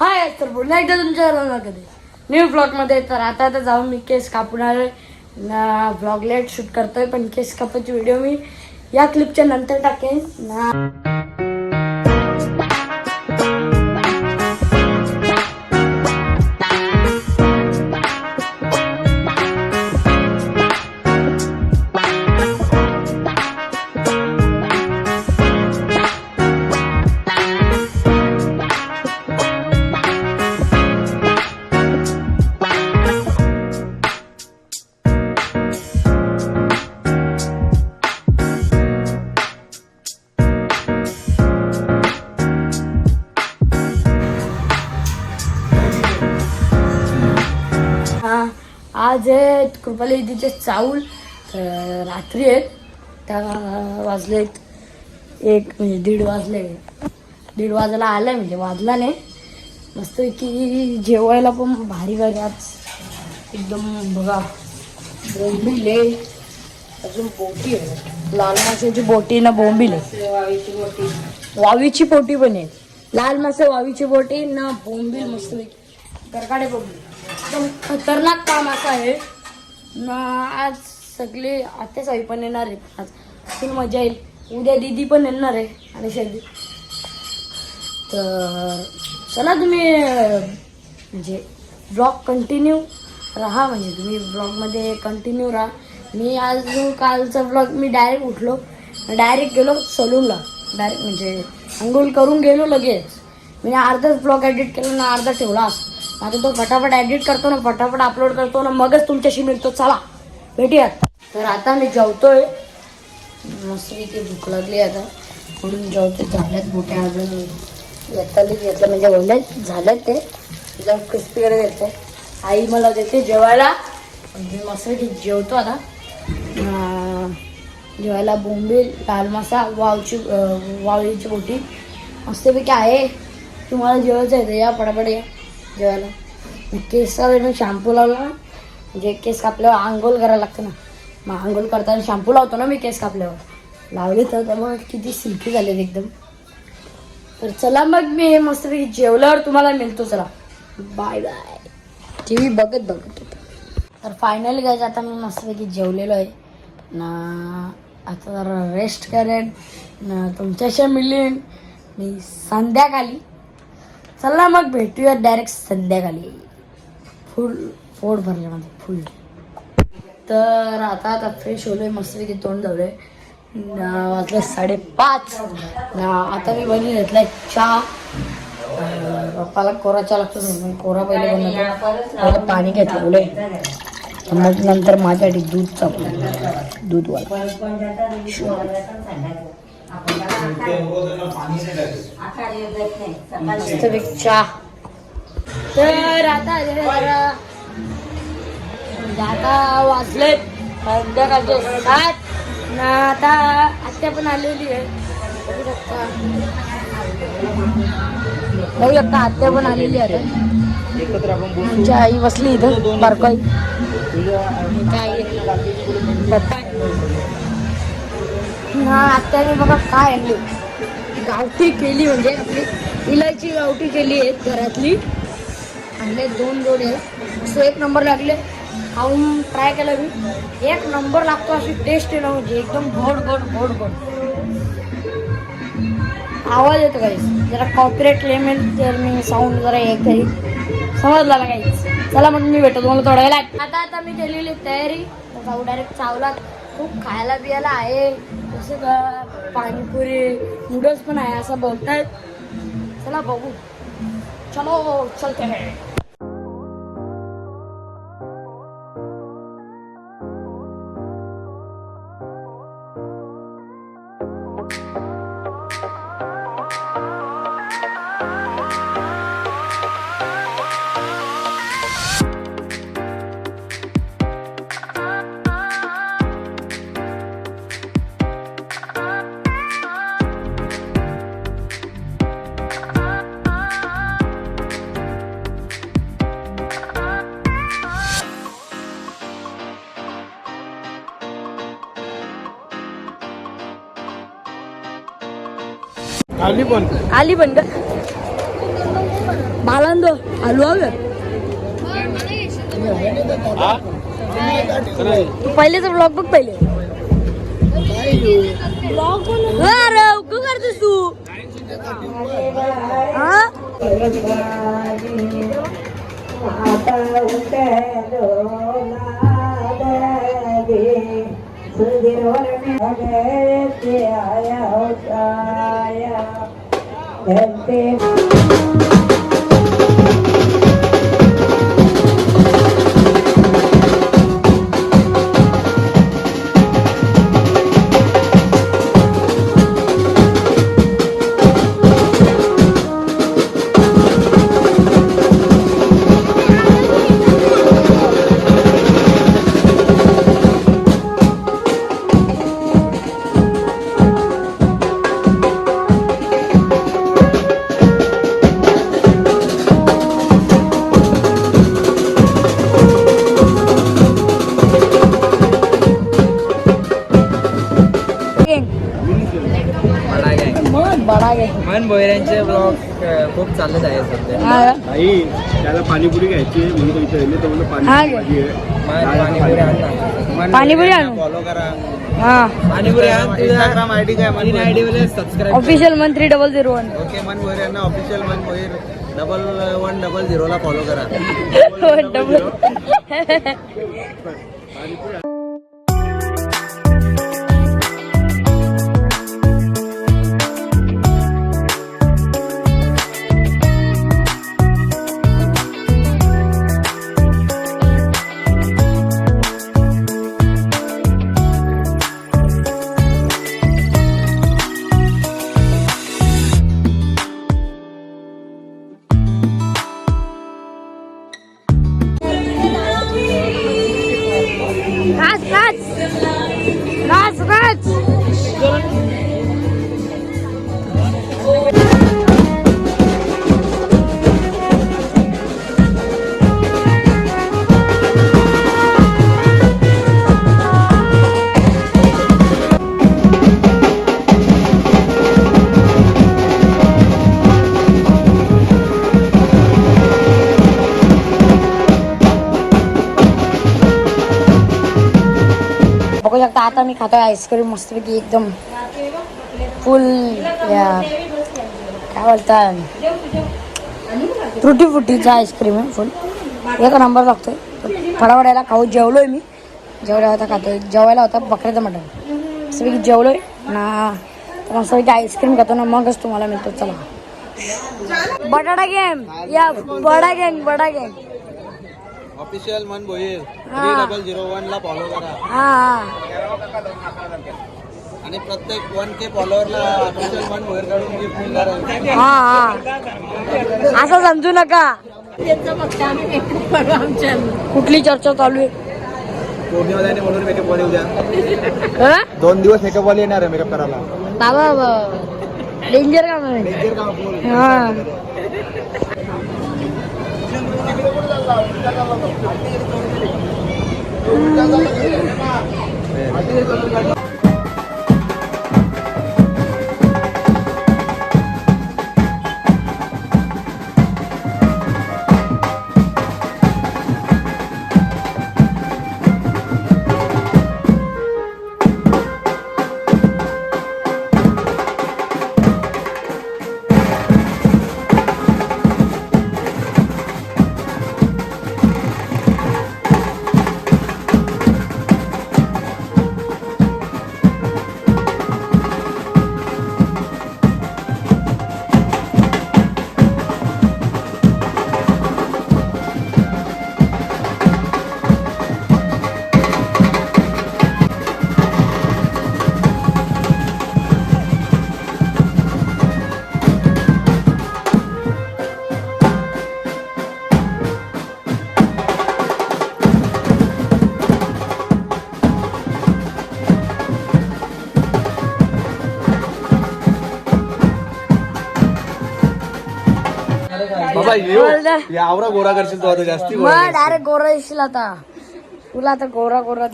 हाय तर पुन्हा एकदा तुमच्या कधी. न्यू ब्लॉगमध्ये तर आता आता जाऊन मी केस कापणार ना ब्लॉग लेट शूट करतोय पण केस कापायची व्हिडिओ मी या क्लिपच्या नंतर टाकेन. ना. कृपाली दीदीचे चाऊल तर रात्री आहेत त्या वाजलेत एक म्हणजे दीड वाजले दीड वाजायला आलाय म्हणजे वाजला नाही मस्त की जेवायला पण भारी भारी आज एकदम बघा बोंबील आहे अजून बोटी आहे लाल माशाची बोटी ना बोंबील आहे वावीची पोटी पण आहे लाल मासे वावीची बोटी ना बोंबील मस्त गरकाडे बोंबील एकदम खतरनाक काम असं आहे ना आज सगळे आत्यासाई पण येणार आहेत. आज खूप मजा येईल. उद्या दीदी पण येणार आहे आणि शेती तर चला तुम्ही म्हणजे ब्लॉग कंटिन्यू राहा म्हणजे तुम्ही ब्लॉगमध्ये कंटिन्यू राहा. मी आज कालचा ब्लॉग मी डायरेक्ट उठलो. डायरेक्ट गेलो सलूनला. डायरेक्ट म्हणजे अंघोळ करून गेलो लगेच. मी अर्धाच ब्लॉग एडिट केला ना अर्धा ठेवला. असतो आता तो फटाफट एडिट करतो ना फटाफट अपलोड करतो ना मगच तुमच्याशी मिळतो. चला भेटूयात. तर आता मी जेवतोय. मस्त भूक लागली आता. म्हणून जेवतो. झाल्यात मोठ्या अजून. येताली घेतलं म्हणजे ओल्यात झालं ते. एकदम क्रिस्पी कडे देते. आई मला देते जेवायला. मी मस्त जेवतो आता. जेवायला बोंबील लाल मासा वावची वावळीची बोटी मस्तपैकी आहे. तुम्हाला जेवायचं आहे तर या पटापट या. जेवायला. केसाला वेळ शॅम्पू लावला ना म्हणजे केस कापल्यावर आंघोळ करायला लागतं ना. मग आंघोळ करताना शॅम्पू लावतो ना मी केस कापल्यावर. लावले तर त्यामुळे किती सिल्की झाले एकदम. तर चला मग मी हे मस्तपैकी जेवल्यावर तुम्हाला मिळतो चला. बाय बाय टी व्ही बघत बघत तर फायनली गायचं आता मी मस्तपैकी जेवलेलो आहे. ना आता जरा रेस्ट करेन. ना तुमच्याशी मिळेन मी संध्याकाळी चला मग भेटूया डायरेक्ट संध्याकाळी. फुल पोट भरले माझं फुल तर आता आता फ्रेश होलोय मस्तपैकी तोंड धवलोय. आहे वाजले साडेपाच. ना आता मी बनवून घेतलाय चहा. पप्पाला कोरा चहा लागतो म्हणून कोरा पहिले बनवतो. पाणी घेतलं बोले. मग नंतर माझ्यासाठी दूध चापलं दूध वाला. चहा. तर आता जरा. म्हणजे आता वाजले संध्याकाळचे सात. ना आता आत्या पण आलेली आहे. बघू शकता बघू शकता आत्या पण आलेली आहे आता. एकत्र आपण बोलू आमची आई बसली इथं बारकाई. तुझ्या हा आत्याने बघा काय आणली गावठी केली म्हणजे आपली इलायची गावठी केली आहे घरातली. आणले दोन जोडे. सो एक नंबर लागले. खाऊन ट्राय केलं मी. एक नंबर लागतो अशी टेस्ट आहे ना म्हणजे एकदम गोड गोड गोड गोड. आवाज येतो काही जरा कॉपरेट लेमेल तर मी साऊंड जरा हे काही समजला ना काहीच चला मग मी भेटतो तुम्हाला थोड्या वेळात. आता आता मी केलेली तयारी. जाऊ डायरेक्ट चावला खूप खायला बियाला आहे. जसं का पाणीपुरी नूडल्स पण आहे असं बोलतायत. चला बघू. चलो चलते. हैं आली पण. आली पण का? मला चालू आहे तू पहिलेच ब्लॉग बघ पहिले. अरे उगं करतेस तू. हा? मन बडा गे मन भोयऱ्यांचे ब्लॉग खूप चालत आहे सध्या. हा. आई त्याला पाणीपुरी घ्यायची आहे म्हणून तो इथे येईल तो म्हणतो हा. पाणीपुरी पाणीपुरी आण ना. मन पाणीपुरी आणू. फॉलो करा. हा. पाणीपुरी आण इंस्टाग्राम आयडी काय मन आयडी वर official Man three double zero one okay Man भोयऱ्यांना official Man Bhoyar double one double झिरोला follow करा. डबल রাজ রাজ बघू शकता आता मी खातोय आईस्क्रीम मस्तपैकी एकदम फुल या काय बोलतात त्रुटी फुटीचा आईस्क्रीम आहे फुल एक नंबर लागतोय फडाफडायला खाऊ जेवलोय मी जेवल्या होता खातोय जेवायला होता बकऱ्याचं मटण मस्तपैकी जेवलोय ना तर मस्तपैकी आईस्क्रीम खातो ना मगच तुम्हाला मिळतो चला बटाटा गेम या बडा गँग बडा गँग official Man. Three double zero one ला फॉलो करा. हा हा. आणि प्रत्येक वन के फॉलोअरला ऑफिशियल मन भोयर काढून गिफ्ट मिळणार आहे. हा हा. असं समजू नका. कुठली चर्चा चालू आहे? म्हणून मेकअप वाले उद्या? दोन दिवस मेकअप वाले येणार आहे मेकअप करायला. बाबा डेंजर काम आहे हा. बाबा बोलदा. ये आवरा गोरा करशील तो आता जास्ती मग. डायरेक्ट गोरा दिसशील आता. तुला आता गोरा गोरा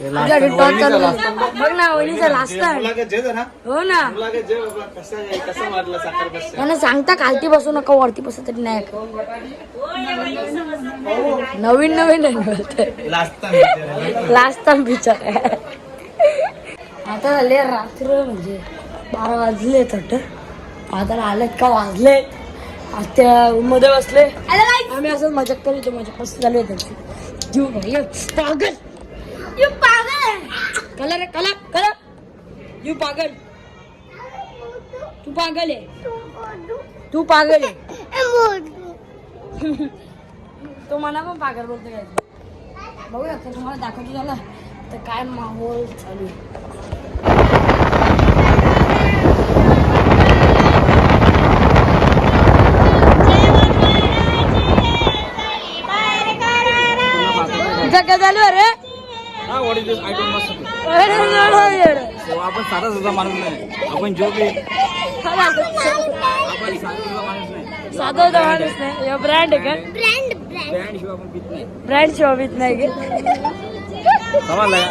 टॉर्च चालू झाली. बघ ना वहिनीचा लास्ट हो ना. त्यांना सांगता खालती बसू नका वरती बसू तरी नाही. नवीन नवीन. लास्ट टाइम विचार आता झाले रात्र म्हणजे बारा वाजले थट आता आलेत का? वाजले. आज त्या मध्ये बसले आम्ही असं मजाक करत मजाक मस्त आहे त्यांची. जीव भाई पागल. यू पागल. कलर कलर कलर यू पागल. तू पागल आहे. तू पागल आहे. तो मना पण पागल बोलतो काय? बघूया आता तुम्हाला दाखवतो झालं तर काय माहोल चालू आहे. हा what is this? I don't know. अरे. So, आपण साधा सुद्धा माणूस नाही. आपण जो साधा सुद्धा माणूस नाही. साधा माणूस नाही. ब्रँड आहे का? बँड शिवाय आपण पित नाही. ब्रँड शोभित नाही का? समजलं का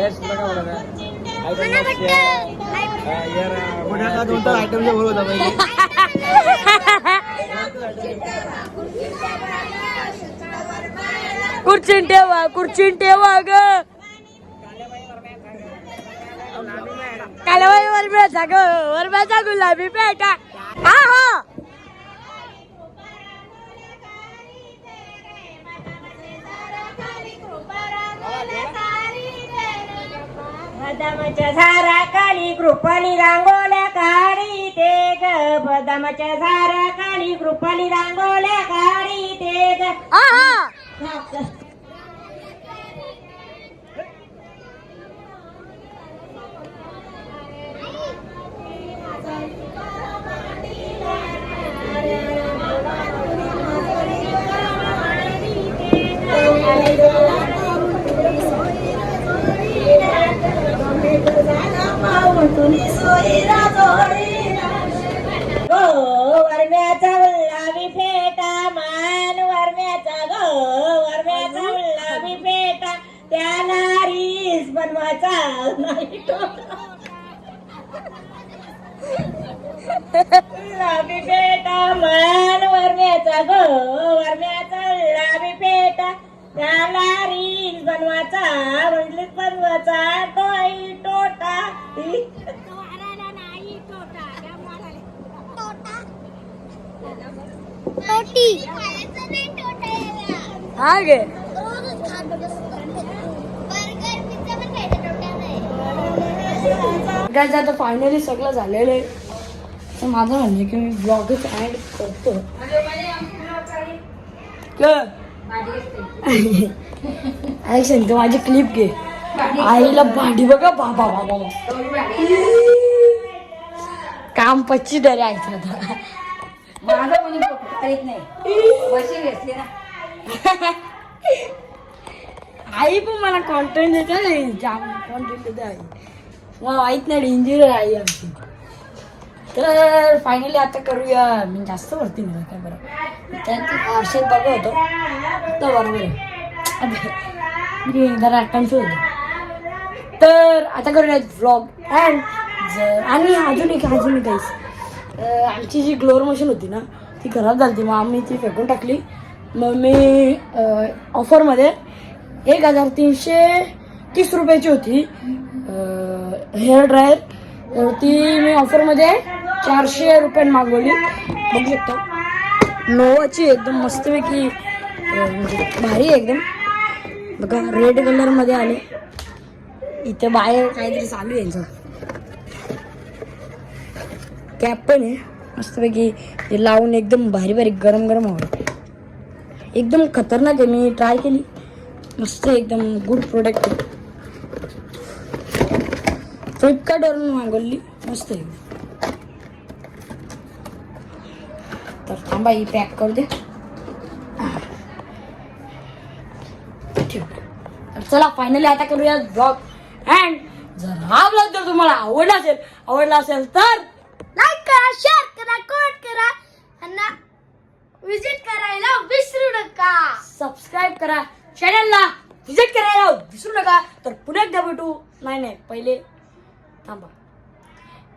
येस तुला काय बोलायचं? पुण्याचा दोन तास आयटम बोल होता पहिले. खुर्चीन ठेवा खुर्चीन ठेवा ग. कालवाई वरब्याचा ग वरब्याचा गुलाबी पेटा हा हा. बदामाच्या झारा काळी कृपाली रांगोल्या काढी ते ग. बदामाच्या झारा काळी कृपाली रांगोल्या काढी ते ग हा हा नाही टोटा. गुलाबी पेटा मान वरम्याचा गो वरम्याचा गुलाबी पेटा. त्याला रील बनवायचा म्हटलीच बनवायचा टोई टोटा हा गे. काय आता फायनली सगळं झालेलं आहे. तर माझं म्हणजे की मी ब्लॉगच ॲड करतो. ऐक सांगतो माझी क्लिप घे. आईला भांडी बघा बाबा बाबा काम पच्ची डरे आयचं आता. माझं कोणी करीत नाही. बशी घेतली ना. आई पण मला कॉन्टेंट देते जाम कॉन्टेंट देते आई. मला माहीत नाही डेंजर आई आमची. तर फायनली आता करूया. मी जास्त वरती नाही काय बरं. त्यात आरशात बघत होतो. तर बरोबर आहे. मी जरा कन्फ्युज होतो तर आता करूया व्लॉग अँड जर आणि अजून एक अजून एक काहीच आमची जी ग्लोअर मशीन होती ना ती खराब झाली मग आम्ही ती फेकून टाकली. मग मी ऑफरमध्ये एक हजार तीनशे तीस रुपयाची होती. Hair dryer. ती मी ऑफरमध्ये चारशे रुपयात मागवली. बघू शकता. नोवाची एकदम मस्तपैकी म्हणजे भारी आहे एकदम. बघा रेड कलरमध्ये आले. इथे बाहेर काहीतरी चालू आहे यांचं. कॅप पण आहे. मस्तपैकी ते लावून एकदम भारी भारी गरम गरम हवं. एकदम खतरनाक आहे. मी ट्राय केली. मस्त एकदम गुड प्रोडक्ट फ्लिपकार्टवरून मागवली. मस्त आहे. तर थांबा ही पॅक करू दे. तर चला फायनली आता करूया ब्लॉग अँड जर हा ब्लॉग जर तुम्हाला आवडला असेल आवडला असेल तर लाईक करा शेअर करा कमेंट करा आणि विजिट करायला विसरू नका. सबस्क्राईब करा. चॅनलला विजिट करायला विसरू नका. तर पुन्हा एकदा भेटू. नाही नाही पहिले थांबा.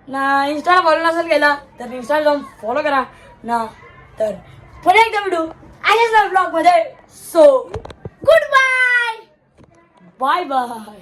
ना इंस्टाला फॉलो नसेल केला तर इंस्टाला जाऊन फॉलो करा. ना तर पुन्हा एकदा भेटू आजच ब्लॉगमध्ये. So goodbye bye bye